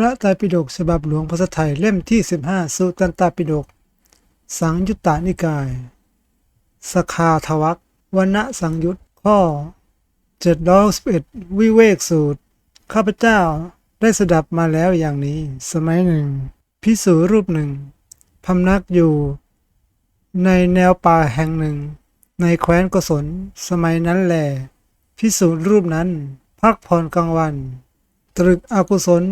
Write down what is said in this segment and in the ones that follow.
พระไตรปิฎกฉบับหลวงภาษาไทยเล่มที่ 15 สุตันตปิฎกสังยุตตานิกาย สคาทวักวันณสังยุตข้อ711วิเวกสูตร ข้าพเจ้าได้สดับมาแล้วอย่างนี้ สมัยหนึ่ง พิสูรรูปหนึ่ง พำนักอยู่ ในแนวป่าแห่งหนึ่ง ในแคว้นกศลสมัยนั้นแหลพิสูรรูปนั้น พักผ่อนกลางวัน ตรึกอกุศล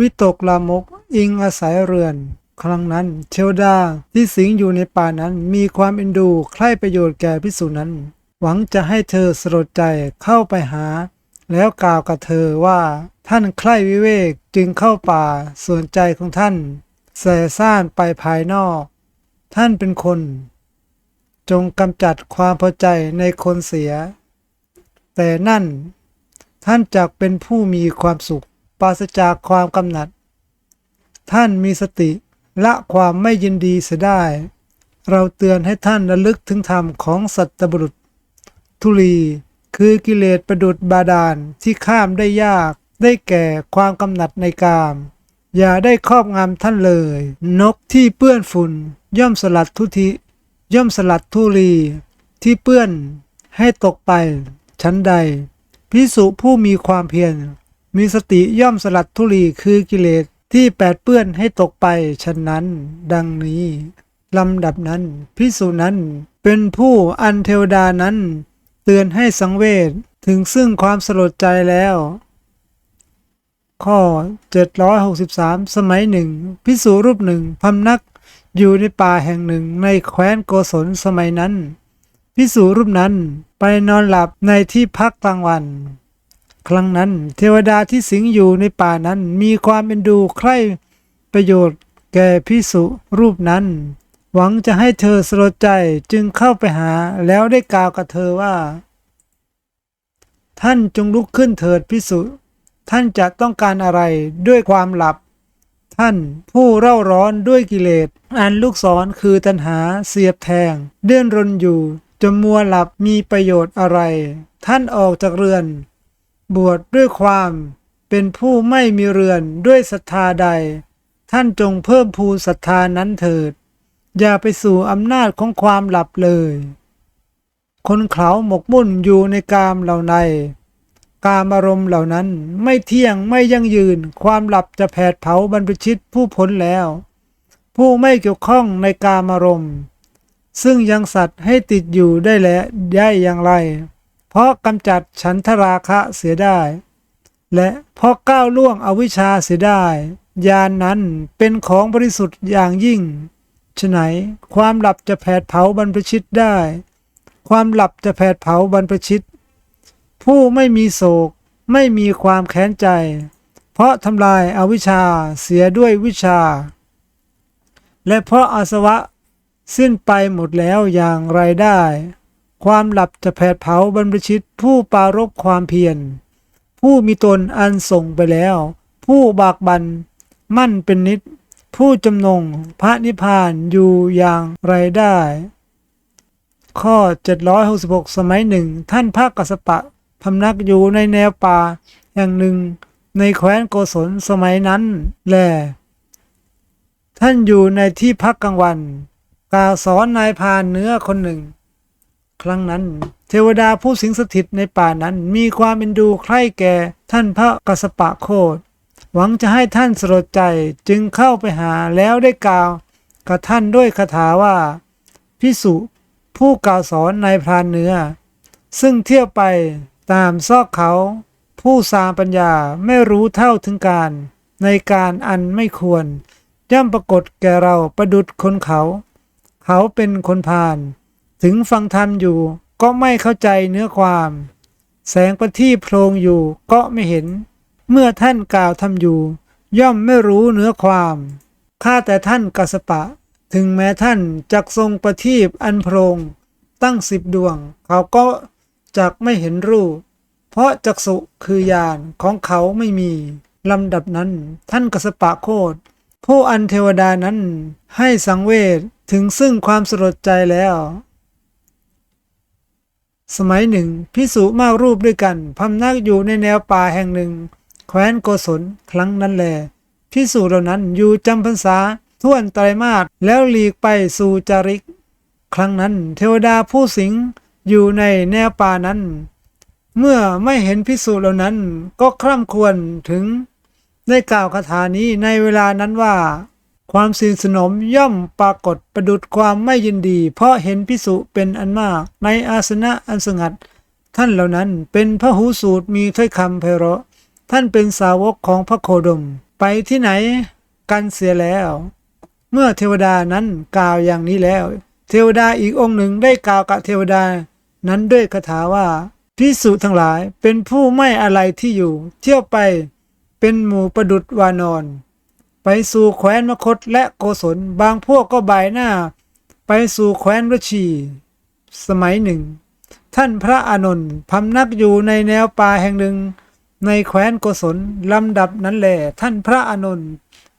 วิตกลามกอิงอาศัยเรือน ครั้งนั้นเทวดาที่สิงอยู่ในป่านั้นมีความเอ็นดูใคร่ประโยชน์แก่พิสูจนั้น หวังจะให้เธอสลดใจเข้าไปหา แล้วกล่าวกับเธอว่าท่านใคร่วิเวกจึงเข้าป่าส่วนใจของท่านแส่ซ่านไปภายนอก ท่านเป็นคน จงกำจัดความพอใจในคนเสีย แต่นั่นท่านจักเป็นผู้มีความสุข ปราศจากความกำหนัด ท่านมีสติละความไม่ยินดีเสียได้ เราเตือนให้ท่านระลึกถึงธรรมของสัตบุรุษ ทุลีคือกิเลสประดุดบาดาลที่ข้ามได้ยาก ได้แก่ความกำหนัดในกาม อย่าได้ครอบงำท่านเลย นกที่เปื้อนฝุ่น ย่อมสลัดทุทิย่อมสลัดทุลีที่เปื้อนให้ตกไปชั้นใดพิสุผู้มีความเพียร มีสติย่อมสลัดทุลีคือกิเลสที่แปดเปื้อนให้ตกไปฉะนั้น ดังนี้ลำดับนั้นพิสุนั้นเป็นผู้อันเทวดานั้น เตือนให้สังเวชถึงซึ่งความสลดใจแล้ว ข้อ 763 สมัยหนึ่งพิสูรูปหนึ่งพำนักอยู่ในป่าแห่งหนึ่งในแคว้นโกศลสมัยนั้นพิสูรูปนั้นไปนอนหลับในที่พักกลางวัน ครั้งนั้นเทวดาที่สิงอยู่ในป่านั้นมีความเป็นดูใคร่ประโยชน์แก่พิสุรูปนั้น หวังจะให้เธอสลดใจจึงเข้าไปหาแล้วได้กล่าวกับเธอว่า ท่านจงลุกขึ้นเถิดพิสุท่านจะต้องการอะไรด้วยความหลับ ท่านผู้เร่าร้อนด้วยกิเลส อันลูกศรคือตัณหาเสียบแทง เดือนรนอยู่จมัวหลับมีประโยชน์อะไร ท่านออกจากเรือน บวชดด้วยความเป็นผู้ไม่มีเรือนด้วยศรัทธาใด ท่านจงเพิ่มพูศรัทธานั้นเถิด อย่าไปสู่อำนาจของความหลับเลย คนเขาหมกมุ่นอยู่ในกามเหล่าใน กามอารมณ์เหล่านั้นไม่เที่ยงไม่ยั่งยืน ความหลับจะแผดเผาบรรพชิตผู้พ้นแล้ว ผู้ไม่เกี่ยวข้องในกามอารมณ์ ซึ่งยังสัตว์ให้ติดอยู่ได้และได้อย่างไร เพราะกำจัดฉันทราคะเสียได้ และเพราะก้าวล่วงอวิชชาเสียได้ญาณนนั้นเป็นของบริสุทธิ์อย่างยิ่งฉไหนความหลับจะแผดเผาบรรพชิตได้ ความหลับจะแผดเผาบรรพชิต ผู้ไม่มีโศกไม่มีความแค้นใจ เพราะทำลายอาวิชชาเสียด้วยวิชา และเพราะอาสวะสิ้นไปหมดแล้วอย่างไรได้ ความหลับจะแผดเผาบรรพชิตผู้ปรารบความเพียร ผู้มีตนอันส่งไปแล้ว ผู้บากบันมั่นเป็นนิด ผู้จำนงพระนิพพานอยู่อย่างไรได้ ข้อ 766 สมัยหนึ่ง ท่านพระกัสปะพำนักอยู่ในแนวป่าแห่งหนึ่งในแคว้นโกศลสมัยนั้นแล ท่านอยู่ในที่พักกลางวัน กล่าวสอนนายพานเนื้อคนหนึ่ง ครั้งนั้น เทวดาผู้สิงสถิตในป่านั้นมีความเป็นดูใคร่แก่ท่านพระกสปะโคดหวังจะให้ท่านสลดใจจึงเข้าไปหาแล้วได้กล่าวกับท่านด้วยคาถาว่า พิสุผู้กล่าวสอนในพรานเนื้อ ซึ่งเที่ยวไปตามซอกเขา ผู้สามปัญญาไม่รู้เท่าถึงการ ในการอันไม่ควร ย่อมปรากฏแก่เราประดุดคนเขา เขาเป็นคนพาล ถึงฟังธรรมอยู่ก็ไม่เข้าใจเนื้อความ แสงประทีปโพลงอยู่ก็ไม่เห็น เมื่อท่านกล่าวทำอยู่ ย่อมไม่รู้เนื้อความข้าแต่ท่านกัสปะ ถึงแม้ท่านจักทรงประทีปอันโพลงตั้งสิบดวง เขาก็จักไม่เห็นรูป เพราะจักสุคือญาณของเขาไม่มีลำดับนั้น ท่านกัสปะโคดผู้อันเทวดานั้นให้สังเวชถึงซึ่งความสลดใจแล้ว สมัยหนึ่งพิสุมากรูปด้วยกันพำนักอยู่ในแนวป่าแห่งหนึ่ง แคว้นโกศลครั้งนั้นแลพิสูจเหล่านั้นอยู่จำพรรษาท่วนไตรมาสแล้วหลีกไปสู่จาริก ครั้งนั้นเทวดาผู้สิงอยู่ในแนวป่านั้น เมื่อไม่เห็นพิสูจเหล่านั้นก็คร่ำควรถึงได้กล่าวคาถานี้ในเวลานั้นว่า ความสินสนมย่อมปรากฏประดุดความไม่ยินดี เพราะเห็นพิสุเป็นอันมาก ในอาสนะอันสงัด ท่านเหล่านั้นเป็นพระหูสูตรมีถ้อยคำไพเราะ ท่านเป็นสาวกของพระโคดม ไปที่ไหนกันเสียแล้ว เมื่อเทวดานั้นกล่าวอย่างนี้แล้ว เทวดาอีกองค์หนึ่งได้กล่าวกับเทวดานั้นด้วยคาถาว่าพิสุทั้งหลายเป็นผู้ไม่อะไรที่อยู่ เที่ยวไปเป็นหมู่ประดุดวานอน ไปสู่แคว้นมคตและโกศลบางพวกก็บ่ายหน้า ไปสู่แคว้นรชี สมัยหนึ่ง ท่านพระอานนท์พำนักอยู่ในแนวป่าแห่งหนึ่ง ในแคว้นโกศลลำดับนั้นแหละท่านพระอานนท์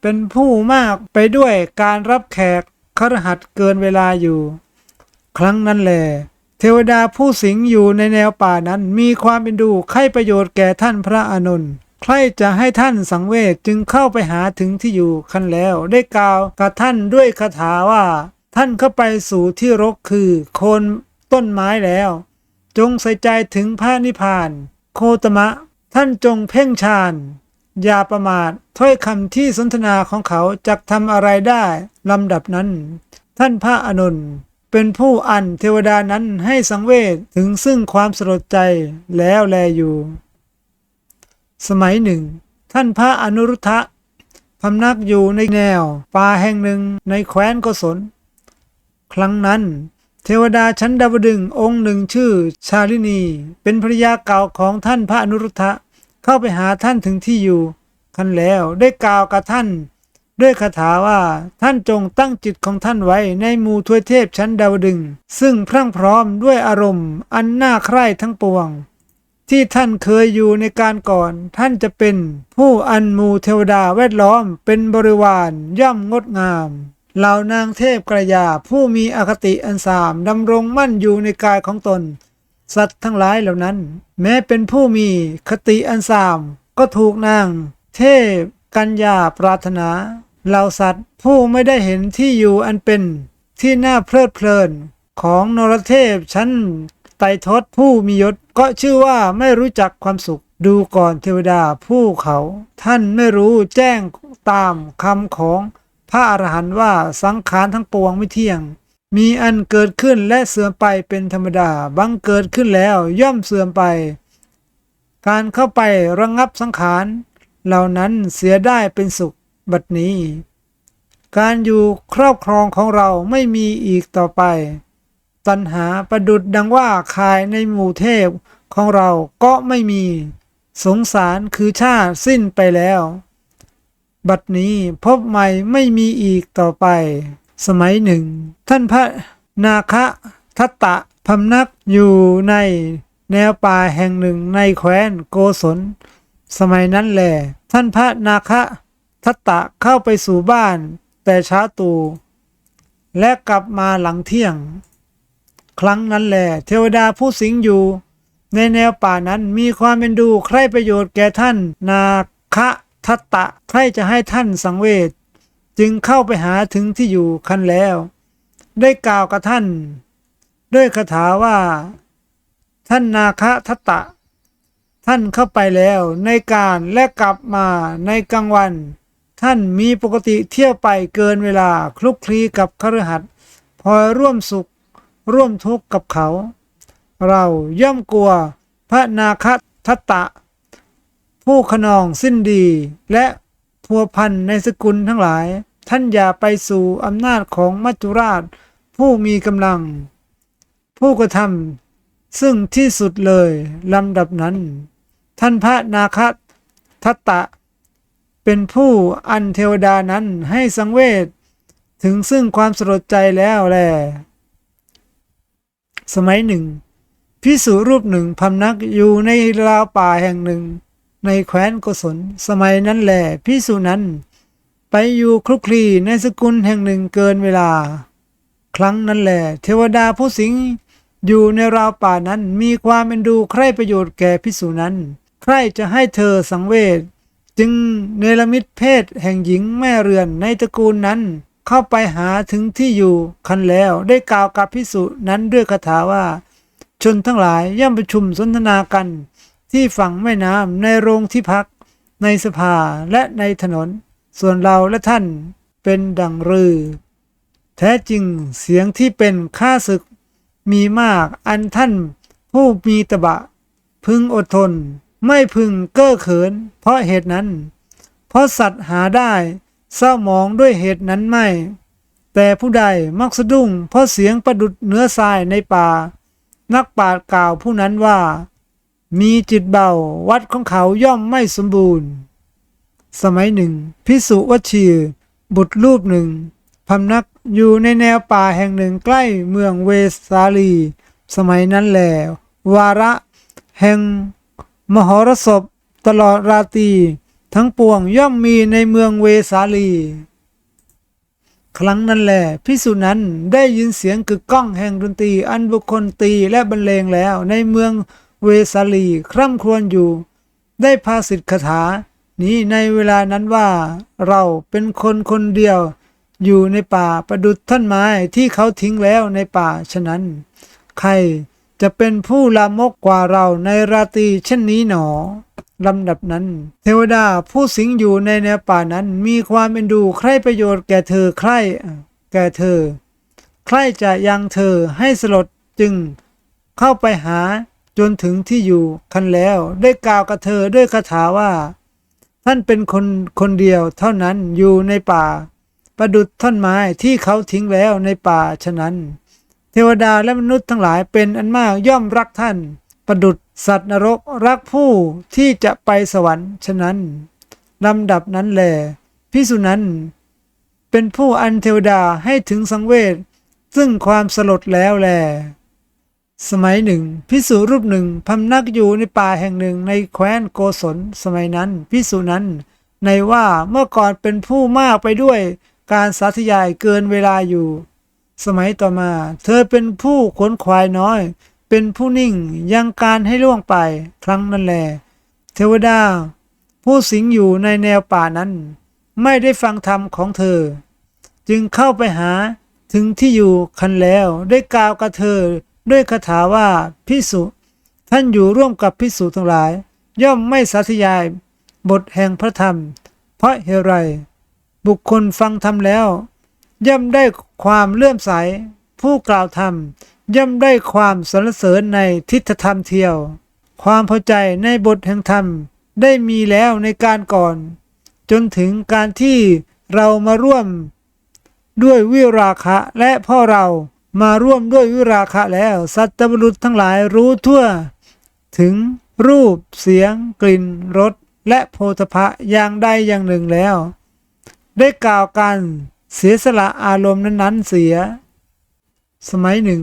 เป็นผู้มากไปด้วยการรับแขกครหัสเกินเวลาอยู่ ครั้งนั้นแหละเทวดาผู้สิงอยู่ในแนวป่านั้นมีความเป็นดู ใคร่ประโยชน์แก่ท่านพระอานนท์ ใครจะให้ท่านสังเวชจึงเข้าไปหาถึงที่อยู่คันแล้ว ได้กล่าวกับท่านด้วยคาถาว่า ท่านเข้าไปสู่ที่รกคือโคนต้นไม้แล้ว จงใส่ใจถึงพระนิพพาน โคตมะ ท่านจงเพ่งฌานอย่าประมาทถ้อยคำที่สนทนาของเขาจะทำอะไรได้ลำดับนั้น ท่านพระอานนเป็นผู้อันเทวดานั้นให้สังเวชถึงซึ่งความสลดใจแล้วแลอยู่ สมัยหนึ่ง ท่านพระอนุรุทธะพำนักอยู่ในแนวป่าแห่งหนึ่งในแคว้นโกศล ครั้งนั้น เทวดาชั้นดาวดึงองค์หนึ่งชื่อชาลินี เป็นภรรยาเก่าของท่านพระอนุรุทธะเข้าไปหาท่านถึงที่อยู่คันแล้วได้กล่าวกับท่าน ด้วยคาถาว่าท่านจงตั้งจิตของท่านไว้ในหมู่ทวยเทพชั้นดาวดึง ซึ่งพรั่งพร้อมด้วยอารมณ์อันน่าใคร่ทั้งปวง ที่ท่านเคยอยู่ในการก่อน ท่านจะเป็นผู้อันมูเทวดาแวดล้อมเป็นบริวารย่อมงดงามเหล่านางเทพกระยาผู้มีอคติอันสามดำรงมั่นอยู่ในกายของตน สัตว์ทั้งหลายเหล่านั้น แม้เป็นผู้มีคติอันสามก็ถูกนาง เทพกัญญาปรารถนาเหล่าสัตว์ผู้ไม่ได้เห็นที่อยู่อันเป็นที่น่าเพลิดเพลินของนรเทพชั้น ไตรทศผู้มียศก็ชื่อว่าไม่รู้จักความสุข ดูก่อนเทวดาผู้เขา ท่านไม่รู้แจ้งตามคำของพระอรหันต์ว่าสังขารทั้งปวงไม่เที่ยง มีอันเกิดขึ้นและเสื่อมไปเป็นธรรมดาบังเกิดขึ้นแล้วย่อมเสื่อมไป การเข้าไประงับสังขารเหล่านั้นเสียได้เป็นสุขบัดนี้ การอยู่ครอบครองของเราไม่มีอีกต่อไป ตัณหาประดุดดังว่าคายในหมู่เทพของเราก็ไม่มี สงสารคือชาติสิ้นไปแล้ว บัดนี้พบใหม่ไม่มีอีกต่อไป สมัยหนึ่ง ท่านพระนาคะทัตตะพำนักอยู่ในแนวป่าแห่งหนึ่งในแคว้นโกศล สมัยนั้นแหละท่านพระนาคะทัตตะเข้าไปสู่บ้านแต่ช้าตู่และกลับมาหลังเที่ยง ครั้งนั้นแหละเทวดาผู้สิงอยู่ ในแนวป่านั้นมีความเป็นดูใครประโยชน์แก่ท่าน นาคะทัตตะใครจะให้ท่านสังเวชจึงเข้าไปหาถึงที่อยู่คันแล้ว ได้กล่าวกับท่าน ด้วยคาถาว่า ท่านนาคะทัตตะ ท่านเข้าไปแล้วในการและกลับมาในกลางวัน ท่านมีปกติเที่ยวไปเกินเวลาคลุกคลีกับคฤหัสถ์พอร่วมสุข ร่วมทุกข์กับเขา เราย่อมกลัวพระนาคทัตตะ ผู้ขนองสิ้นดี และพัวพันในสกุลทั้งหลาย ท่านอย่าไปสู่อำนาจของมัจจุราช ผู้มีกำลัง ผู้กระทำซึ่งที่สุดเลยลำดับนั้น ท่านพระนาคทัตตะ เป็นผู้อันเทวดานั้นให้สังเวชถึงซึ่งความสลดใจแล้วแล สมัยหนึ่งพิสุรูปหนึ่งพำนักอยู่ในราวป่าแห่งหนึ่ง ในแคว้นโกศล สมัยนั้นแหละพิสุนั้น ไปอยู่คลุกคลีในสกุลแห่งหนึ่งเกินเวลา ครั้งนั้นแหละเทวดาผู้สิงอยู่ในราวป่านั้นมีความเป็นดูใคร่ประโยชน์แก่พิสุนั้น ใครจะให้เธอสังเวชจึงเนรมิตเพศแห่งหญิงแม่เรือนในตระกูลนั้น เข้าไปหาถึงที่อยู่คันแล้วได้กล่าวกับพิสุนั้นด้วยคาถาว่า ชนทั้งหลายย่อมประชุมสนทนากัน ที่ฝั่งแม่น้ำในโรงที่พัก ในสภาและในถนน ส่วนเราและท่านเป็นดังรือ แท้จริงเสียงที่เป็นข้าศึกมีมากอันท่านผู้มีตบะ พึงอดทน ไม่พึงเก้อเขิน เพราะเหตุนั้น เพราะสัตว์หาได้ เศร้าหมองด้วยเหตุนั้นไม่ แต่ผู้ใดมักสะดุ้งเพราะเสียงประดุดเนื้อทรายในป่า นักปราชญ์กล่าวผู้นั้นว่า มีจิตเบาวัดของเขาย่อมไม่สมบูรณ์ สมัยหนึ่ง พิสุวชีบุตรรูปหนึ่งพำนักอยู่ในแนวป่าแห่งหนึ่งใกล้เมืองเวสาลี สมัยนั้นแหลวาระ แห่งมหรสพตลอดราตรี ทั้งปวงย่อมมีในเมืองเวสาลี ครั้งนั้นแหละพิสุนั้นได้ยินเสียงกึกก้องแห่งดนตรีอันบุคคลตีและบรรเลงแล้วในเมืองเวสาลี คร่ำครวญอยู่ ได้พาสิทธิคาถา นี้ในเวลานั้นว่า เราเป็นคนคนเดียว อยู่ในป่าประดุดท่อนไม้ที่เขาทิ้งแล้วในป่าฉะนั้น ใครจะเป็นผู้ลามกกว่าเราในราตรีเช่นนี้หนอ ลำดับนั้น เทวดาผู้สิงอยู่ในแนวป่านั้นมีความเป็นดูใคร่ประโยชน์แก่เธอใคร่แก่เธอ ใคร่จะยังเธอให้สลดจึงเข้าไปหาจนถึงที่อยู่คันแล้วได้กล่าวกับเธอด้วยคาถาว่า ท่านเป็นคนคนเดียวเท่านั้นอยู่ในป่า ประดุดท่อนไม้ที่เขาทิ้งแล้วในป่าฉะนั้น เทวดาและมนุษย์ทั้งหลายเป็นอันมากย่อมรักท่าน ประดุด สัตว์นรกรักผู้ที่จะไปสวรรค์ฉะนั้นลำดับนั้นแหลพิสุนั้น เป็นผู้อันเทวดาให้ถึงสังเวชซึ่งความสลดแล้วแล สมัยหนึ่งพิสุรูปหนึ่งพำนักอยู่ในป่าแห่งหนึ่งในแคว้นโกศลสมัยนั้นพิสุนั้น ในว่าเมื่อก่อนเป็นผู้มากไปด้วยการสาธยายเกินเวลาอยู่ สมัยต่อมา เธอเป็นผู้ขนควายน้อย เป็นผู้นิ่งยังการให้ล่วงไปครั้งนั้นแล เทวดา ผู้สิงอยู่ในแนวป่านั้น ไม่ได้ฟังธรรมของเธอ จึงเข้าไปหาถึงที่อยู่คันแล้วได้กล่าวกับเธอด้วยคาถาว่าพิสุท่านอยู่ร่วมกับพิสุทั้งหลาย ย่อมไม่สาธยาย บทแห่งพระธรรม เพราะเหตุไรบุคคลฟังธรรมแล้ว ย่อมได้ความเลื่อมใสผู้กล่าวธรรมย่อมได้ความสรรเสริญในทิฏฐธรรมเที่ยว ความพอใจในบทแห่งธรรมได้มีแล้วในการก่อน จนถึงการที่เรามาร่วมด้วยวิราคะและพ่อเรามาร่วมด้วยวิราคะแล้ว สัตบุรุษทั้งหลายรู้ทั่ว ถึงรูปเสียง กลิ่นรสและโพธพะอย่างใดอย่างหนึ่งแล้ว ได้กล่าวกันเสียสละอารมณ์นั้นๆเสีย สมัยหนึ่ง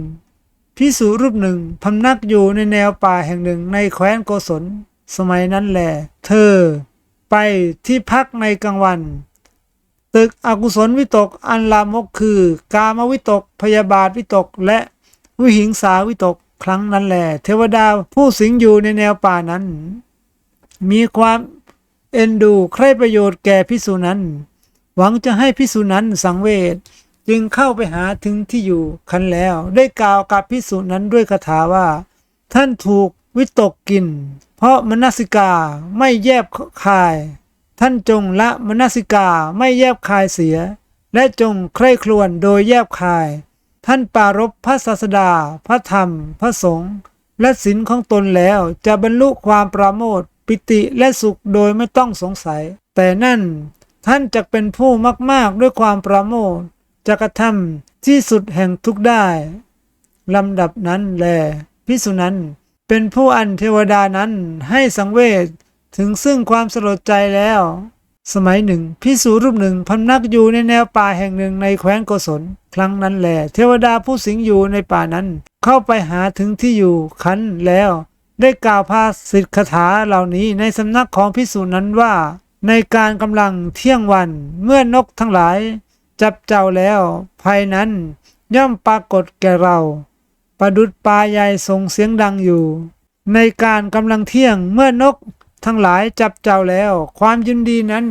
พิสุรูปหนึ่งพำนักอยู่ในแนวป่าแห่งหนึ่งในแคว้นโกศล สมัยนั้นแหละเธอ ไปที่พักในกลางวัน ตึกอกุศลวิตกอันลามกคือ กามวิตก พยาบาทวิตกและวิหิงสาวิตกครั้งนั้นแหละเทวดาผู้สิงอยู่ในแนวป่านั้น มีความเอ็นดูใคร่ประโยชน์แก่พิสุนั้น หวังจะให้พิสุนั้นสังเวช จึงเข้าไปหาถึงที่อยู่คันแล้ว ได้กล่าวกับพิสุนั้นด้วยคาถาว่า ท่านถูกวิตกกิน เพราะมนสิกาไม่แยบคาย ท่านจงละมนสิกาไม่แยบคายเสีย และจงใคร่ครวญโดยแยบคาย ท่านปรารบพระศาสดา พระธรรม พระสงฆ์และศีลของตนแล้วจะบรรลุความปราโมทปิติและสุขโดยไม่ต้องสงสัย แต่นั่นท่านจะเป็นผู้มาก ๆ ด้วยความปราโมท จะกระทำที่สุดแห่งทุกได้ลำดับนั้นแลพิสุนั้นเป็นผู้อันเทวดานั้นให้สังเวชถึงซึ่งความสลดใจแล้ว สมัยหนึ่งพิสูรูปหนึ่งพำนักอยู่ในแนวป่าแห่งหนึ่งในแคว้นโกศล ครั้งนั้นแหลเทวดาผู้สิงอยู่ในป่านั้น เข้าไปหาถึงที่อยู่คันแล้ว ได้กล่าวพาสิทธิคาถาเหล่านี้ในสำนักของพิสูจนั้นว่า ในการกำลังเที่ยงวันเมื่อนกทั้งหลาย จับเจ้าแล้วภายนั้นย่อมปรากฏแก่เรา ประดุดปลาใหญ่ส่งเสียงดังอยู่ ในการกำลังเที่ยงเมื่อนกทั้งหลายจับเจ้าแล้ว ความยินดีนั้น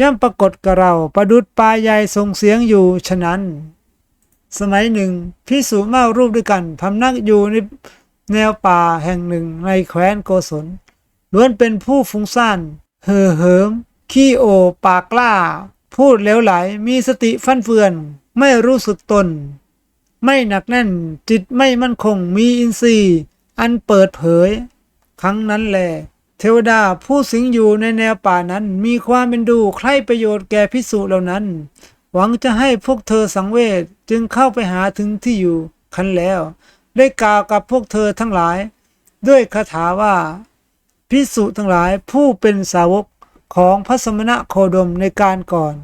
ย่อมปรากฏกับเรา ประดุดปลาใหญ่ส่งเสียงอยู่ฉะนั้น สมัยหนึ่งพิสุเมารูปด้วยกันพำนักอยู่ในแนวป่าแห่งหนึ่งในแคว้นโกศลล้วนเป็นผู้ฟุ้งซ่านเห่อเหิมขี้โอปากกล้า พูดเหลวไหลมีสติฟั่นเฟือน ไม่รู้สึกตน ไม่หนักแน่นจิตไม่มั่นคงมีอินทรีย์ อันเปิดเผย ครั้งนั้นแหลเทวดาผู้สิงอยู่ในแนวป่านั้นมีความเป็นดูใคร่ประโยชน์แก่พิสุเหล่านั้น หวังจะให้พวกเธอสังเวชจึงเข้าไปหาถึงที่อยู่คันแล้ว ได้กล่าวกับพวกเธอทั้งหลาย ด้วยคาถาว่าพิสุทั้งหลายผู้เป็นสาวก ของพระสมณะโคดมในการก่อน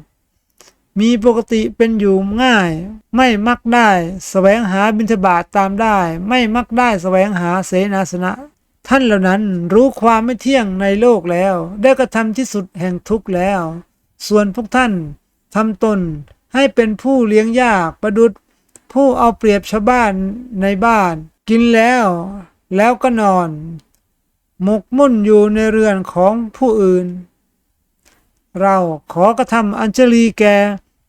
มีปกติเป็นอยู่ง่าย ไม่มักได้สแสวงหาบิณฑบาตตามได้ ไม่มักได้สแสวงหาเสนาสนะ ท่านเหล่านั้นรู้ความไม่เที่ยงในโลกแล้ว ได้กระทำที่สุดแห่งทุกข์แล้ว ส่วนพวกท่านทำตนให้เป็นผู้เลี้ยงยากประดุดผู้เอาเปรียบชาวบ้านในบ้าน กินแล้วแล้วก็นอน หมกมุ่นอยู่ในเรือนของผู้อื่น เราขอกระทำอัญเชลีแก่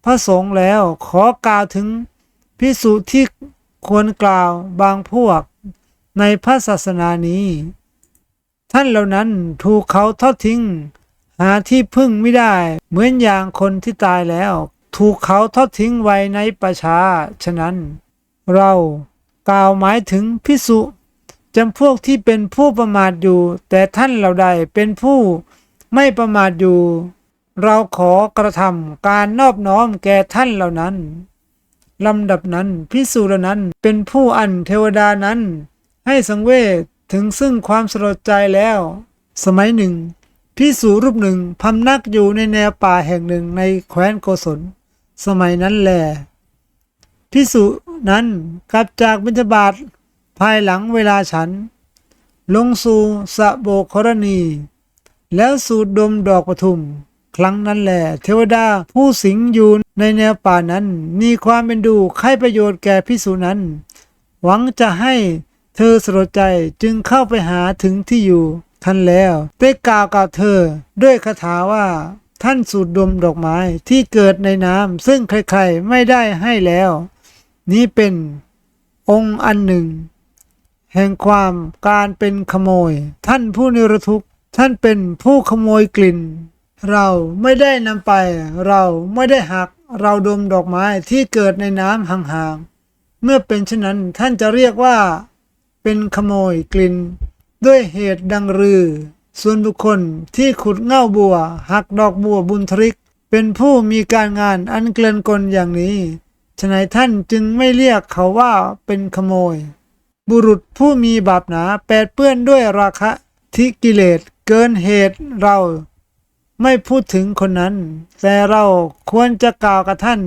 พระสงฆ์แล้วขอกล่าวถึงพิสุที่ควรกล่าวบางพวกในพระศาสนานี้ ท่านเหล่านั้นถูกเขาทอดทิ้ง หาที่พึ่งไม่ได้ เหมือนอย่างคนที่ตายแล้ว ถูกเขาทอดทิ้งไว้ในประชา ฉะนั้น เรากล่าวหมายถึงพิสุจำพวกที่เป็นผู้ประมาทอยู่ แต่ท่านเหล่าใดเป็นผู้ไม่ประมาทอยู่ เราขอกระทำการนอบน้อมแก่ท่านเหล่านั้นลำดับนั้นพิสูจน์เหล่านั้นเป็นผู้อันเทวดานั้น ให้สังเวชถึงซึ่งความสลดใจแล้ว สมัยหนึ่งพิสูรูปหนึ่งพำนักอยู่ในแนวป่าแห่งหนึ่งในแคว้นโกศล สมัยนั้นแลพิสุนั้นกลับจากบิณฑบาตภายหลังเวลาฉัน ลงสู่สะโบกรณี แล้วสูดดมดอกปทุม ครั้งนั้นแหละเทวดาผู้สิงอยู่ในแนวป่านั้น มีความเป็นดูใครประโยชน์แก่พิสุนั้น หวังจะให้เธอสลดใจจึงเข้าไปหาถึงที่อยู่ท่านแล้วได้กล่าวกับเธอ ด้วยคาถาว่าท่านสูดดมดอกไม้ที่เกิดในน้ำซึ่งใครๆไม่ได้ให้แล้ว นี้เป็นองค์อันหนึ่ง แห่งความการเป็นขโมย ท่านผู้นิรทุกข์ท่านเป็นผู้ขโมยกลิ่น เราไม่ได้นำไป เราไม่ได้หัก เราดมดอกไม้ที่เกิดในน้ำห่างๆ เมื่อเป็นเช่นนั้นท่านจะเรียกว่า เป็นขโมยกลิ่น ด้วยเหตุดังรือ ส่วนบุคคลที่ขุดเง่าบัว หักดอกบัวบุญทริก เป็นผู้มีการงานอันเกลื่อนกลอย่างนี้ฉนัยท่านจึงไม่เรียกเขาว่าเป็นขโมย บุรุษผู้มีบาปหนาแปดเปื้อนด้วยราคะทิกิเลสเกินเหตุเรา ไม่พูดถึงคนนั้น แต่เราควรจะกล่าวกับท่าน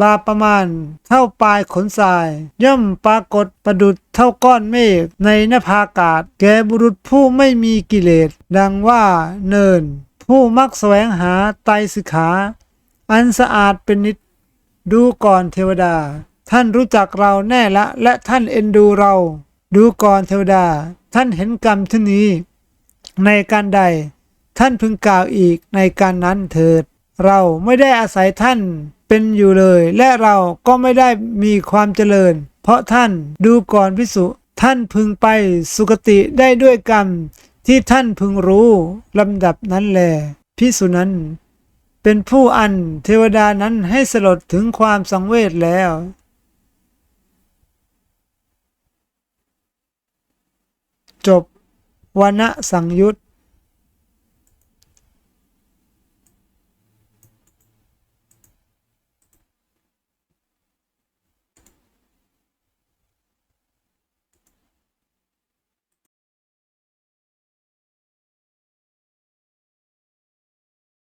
บาประมาณ เท่าปลายขนทราย ย่อมปรากฏประดุดเท่าก้อนเมฆในนภาอากาศ แก่บุรุษผู้ไม่มีกิเลส ดังว่าเนิน ผู้มักแสวงหาไตรสิกขา อันสะอาดเป็นนิด ดูก่อนเทวดา ท่านรู้จักเราแน่ละ และท่านเอ็นดูเรา ดูก่อนเทวดา ท่านเห็นกรรมที่นี้ ในการใด ท่านพึงกล่าวอีกในการนั้นเถิด เราไม่ได้อาศัยท่านเป็นอยู่เลย และเราก็ไม่ได้มีความเจริญ เพราะท่านดูก่อนพิสุท่านพึงไปสุคติได้ด้วยกรรม ที่ท่านพึงรู้ลำดับนั้นแลพิสุนั้นเป็นผู้อันเทวดานั้นให้สลดถึงความสังเวชแล้ว จบวรรณสังยุต